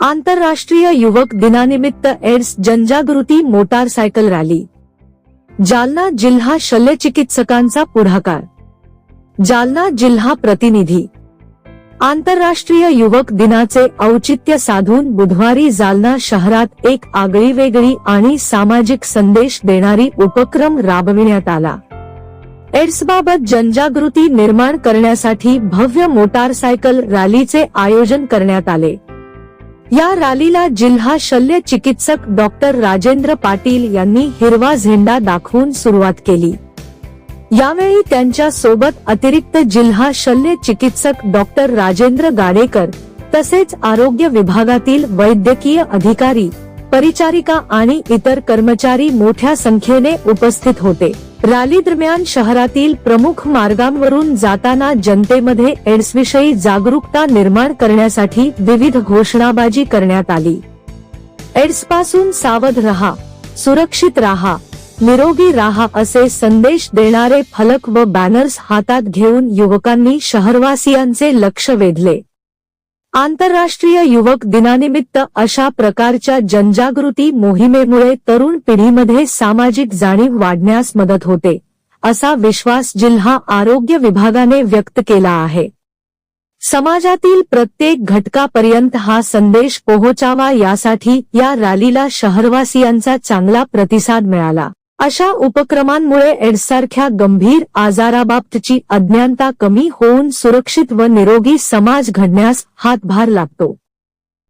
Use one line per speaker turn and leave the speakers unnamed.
आंतरराष्ट्रीय युवक दिनानिमित्त एड्स जनजागृती मोटारसायकल रॅली. जालना जिल्हा शल्यचिकित्सकांचा पुढाकार. जालना जिल्हा प्रतिनिधी. आंतरराष्ट्रीय युवक दिनाचे औचित्य साधून बुधवारी जालना शहरात एक आगळीवेगळी आणि सामाजिक संदेश देणारी उपक्रम राबविण्यात आला. एड्सबाबत जनजागृती निर्माण करण्यासाठी भव्य मोटारसायकल रॅलीचे आयोजन करण्यात आले. या रॅलीला जिल्हा शल्य चिकित्सक डॉक्टर राजेंद्र पाटील यांनी हिरवा झेंडा दाखवून सुरुवात केली. यावेळी त्यांच्यासोबत अतिरिक्त जिल्हा शल्य चिकित्सक डॉक्टर राजेंद्र गाडेकर तसेच आरोग्य विभागातील वैद्यकीय अधिकारी परिचारिका आणि इतर कर्मचारी मोठ्या संख्येने उपस्थित होते. रॅली दरम्यान शहरातील प्रमुख मार्गांवरून जाताना जनतेमध्ये एड्सविषयी जागरूकता निर्माण करण्यासाठी विविध घोषणाबाजी करण्यात आली. एड्सपासून सावध रहा सुरक्षित रहा निरोगी राहा असे संदेश देणारे फलक व बॅनर्स हातात घेऊन युवकांनी शहरवासियांचे लक्ष वेधले. आंतरराष्ट्रीय युवक दिनानिमित्त अशा प्रकारच्या जनजागृती मोहिमेमुळे तरुण पिढीमध्ये सामाजिक जाणीव वाढण्यास मदत होते असा विश्वास जिल्हा आरोग्य विभागाने व्यक्त केला आहे. समाजातील प्रत्येक घटकापर्यंत हा संदेश पोहोचावा यासाठी या रॅलीला शहरवासियांचा चांगला प्रतिसाद मिळाला. अशा उपक्रमांमुळे एड्ससारख्या गंभीर आजाराबाबतची अज्ञानता कमी होऊन सुरक्षित व निरोगी समाज घडण्यास हातभार लागतो.